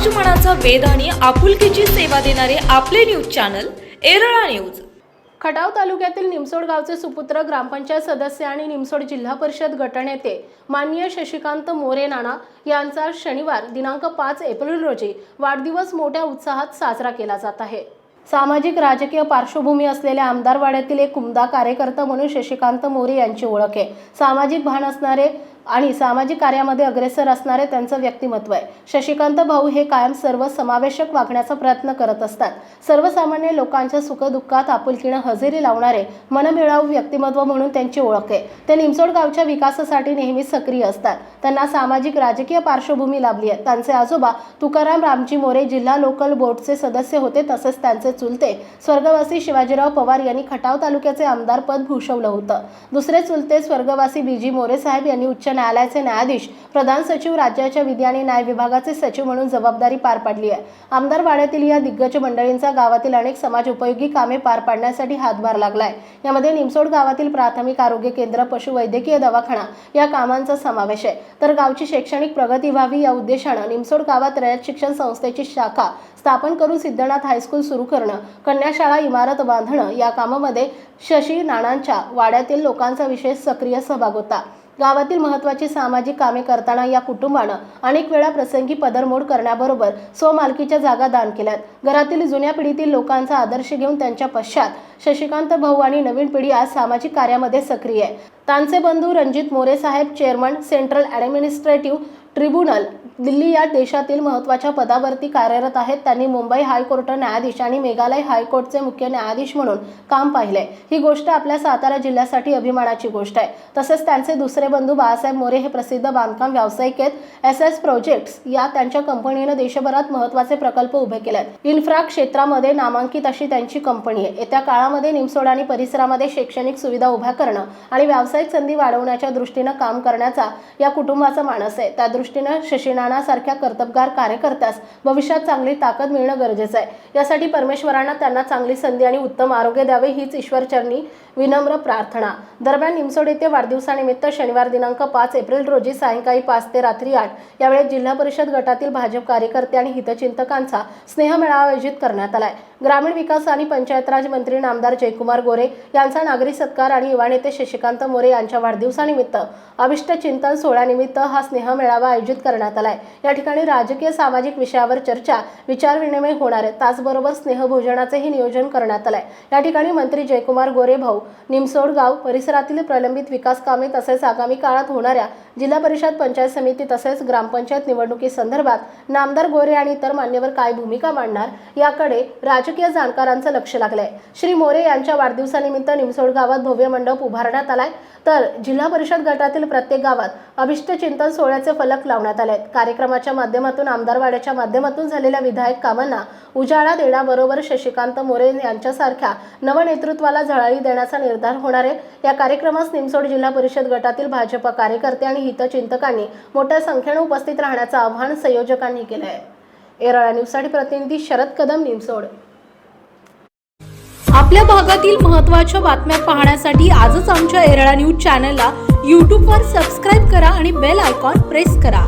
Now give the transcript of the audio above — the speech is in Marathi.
समाजमनाचा वेध आणि आपुलकीची सेवा देणारे आपले news channel Erala news. Khatav तालुक्यातील निमसोड गावचे सुपुत्र ग्रामपंचायत सदस्य आणि निमसोड जिल्हा परिषद गटनेते माननीय शशिकांत मोरे नाना यांचा शनिवार दिनांक पाच एप्रिल रोजी वाढदिवस मोठ्या उत्साहात साजरा केला जात आहे. सामाजिक राजकीय पार्श्वभूमी असलेल्या आमदारवाड्यातील एक उमदा कार्यकर्ता म्हणून शशिकांत मोरे यांची ओळख आहे. सामाजिक भान असणारे आणि सामाजिक कार्यामध्ये अग्रेसर असणारे त्यांचं व्यक्तिमत्व आहे. शशिकांत भाऊ हे कायम सर्व समावेशक वागण्याचा प्रयत्न करत असतात. सर्वसामान्य लोकांच्या सुखदुःखात आपुलकीनं हजेरी लावणारे मनमिळावू व्यक्तिमत्व म्हणून त्यांची ओळख आहे. ते निमसोड गावच्या विकासासाठी नेहमी सक्रिय असतात. त्यांना सामाजिक राजकीय पार्श्वभूमी लाभली आहे. त्यांचे आजोबा तुकाराम रामजी मोरे जिल्हा लोकल बोर्डचे सदस्य होते तसेच त्यांचे चुलते स्वर्गवासी शिवाजीराव पवार यांनी खटाव तालुक्याचे आमदार पद भूषवलं होतं. दुसरे चुलते स्वर्गवासी बीजी मोरे साहेब यांनी उच्च न्यायालयाचे न्यायाधीश प्रधान सचिव राज्याच्या विधी आणि न्याय विभागाचे सचिव म्हणून जबाबदारी पार पाडली आहे. आमदार वाड्यातील या दिग्गज मंडळींचा गावातील अनेक समाज उपयोगी कामे पार पाडण्यासाठी हातभार लागलाय. यामध्ये निमसोड गावातील प्राथमिक आरोग्य केंद्र पशुवैद्यकीय दवाखाना या कामांचा समावेश आहे. तर गावची शैक्षणिक प्रगती व्हावी या उद्देशानं निमसोड गावात रयत शिक्षण संस्थेची शाखा स्थापन करून सिद्धनाथ हायस्कूल सुरू करणं कन्याशाळा इमारत बांधणं या कामामध्ये शशी नाणांच्या वाड्यातील लोकांचा विशेष सक्रिय सहभाग होता. गावातील महत्त्वाची सामाजिक कामे करताना या कुटुंबानं अनेक वेळा प्रसंगी पदरमोड करण्याबरोबर स्वमालकीच्या जागा दान केल्यात. घरातील जुन्या पिढीतील लोकांचा आदर्श घेऊन त्यांच्या पश्चात शशिकांत भाऊ आणि नवीन पिढी आज सामाजिक कार्यामध्ये सक्रिय आहे. त्यांचे बंधू रणजित मोरे साहेब chairman central administrative tribunal Delhi या देशातील महत्त्वाच्या पदावरती कार्यरत आहेत. त्यांनी मुंबई हायकोर्ट न्यायाधीश आणि मेघालय हायकोर्टचे मुख्य न्यायाधीश म्हणून काम पाहिले ही गोष्ट आपल्या सातारा जिल्ह्यासाठी अभिमानाची गोष्ट आहे. तसेच त्यांचे दुसरे बंधू बाळासाहेब मोरे हे प्रसिद्ध बांधकाम व्यावसायिक आहेत. एस एस प्रोजेक्ट्स या त्यांच्या कंपनीनं देशभरात महत्त्वाचे प्रकल्प उभे केले आहेत इन्फ्रा क्षेत्रामध्ये नामांकित अशी त्यांची कंपनी आहे. येत्या काळामध्ये निमसोड आणि परिसरामध्ये शैक्षणिक सुविधा उभ्या करणं आणि व्यावसायिक संधी वाढवण्याच्या दृष्टीनं काम करण्याचा या कुटुंबाचा मानस आहे. त्या दृष्टीनं शशीनानासारख्या कर्तबगार कार्यकर्त्यास भविष्यात चांगली ताकद मिळणं गरजेचं आहे. यासाठी परमेश्वरांना त्यांना चांगली संधी आणि उत्तम आरोग्य द्यावे हीच ईश्वरचरणी विनम्र प्रार्थना. दरम्यान निमसोड येथे वाढदिवसानिमित्त शनिवार दिनांक पाच एप्रिल रोजी सायंकाळी पाच ते रात्री आठ यावेळी जिल्हा परिषद गटातील भाजप कार्यकर्ते आणि हितचिंतकांचा स्नेहमेळावा आयोजित करण्यात आलाय. ग्रामीण विकास आणि पंचायत राज मंत्री नामदार जयकुमार गोरे यांचा नागरी सत्कार आणि युवा नेते शशिकांत मोरे यांच्या वाढदिवसानिमित्त अभिष्ट चिंतन सोहळ्यानिमित्त हा स्नेह मेळावा आयोजित करण्यात आलाय. या ठिकाणी राजकीय सामाजिक विषयावर चर्चा विचारविनिमय होणार आहे. त्याचबरोबर स्नेहभोजनाचेही नियोजन करण्यात आलंय. या ठिकाणी मंत्री जयकुमार गोरे भाऊ निमसोड गाव परिसरातील प्रलंबित विकास कामे तसेच आगामी काळात होणाऱ्या जिल्हा परिषद पंचायत समिती तसेच ग्रामपंचायत निवडणुकीसंदर्भात नामदार गोरे आणि इतर मान्यवर काय भूमिका मांडणार याकडे राजकीय जाणकारांचं लक्ष लागलंय. श्री मोरे यांच्या वाढदिवसानिमित्त निमसोड गावात भव्य मंडप उभारण्यात आलाय. तर जिल्हा परिषद गटातील प्रत्येक गावात अभिष्ट चिंतन सोहळ्याचे फलक लावण्यात आले आहेत कार्यक्रमाच्या माध्यमातून आमदारवाड्याच्या माध्यमातून झालेल्या विधायक कामांना उजाळा देण्याबरोबर शशिकांत मोरे यांच्यासारख्या नवनेतृत्वाला झळाळी देण्याचा निर्धार होणार आहे. या कार्यक्रमास निमसोड जिल्हा परिषद गटातील भाजप कार्यकर्ते आणि हितचिंतकांनी मोठ्या संख्येने उपस्थित राहण्याचं आवाहन संयोजकांनी केलं आहे एरळा न्यूजसाठी प्रतिनिधी शरद कदम निमसोड. आपल्या भागातील महत्त्वाच्या बातम्या पाहण्यासाठी आजच आमच्या एरळा न्यूज चॅनलला यूट्यूबवर सबस्क्राईब करा आणि बेल आयकॉन प्रेस करा.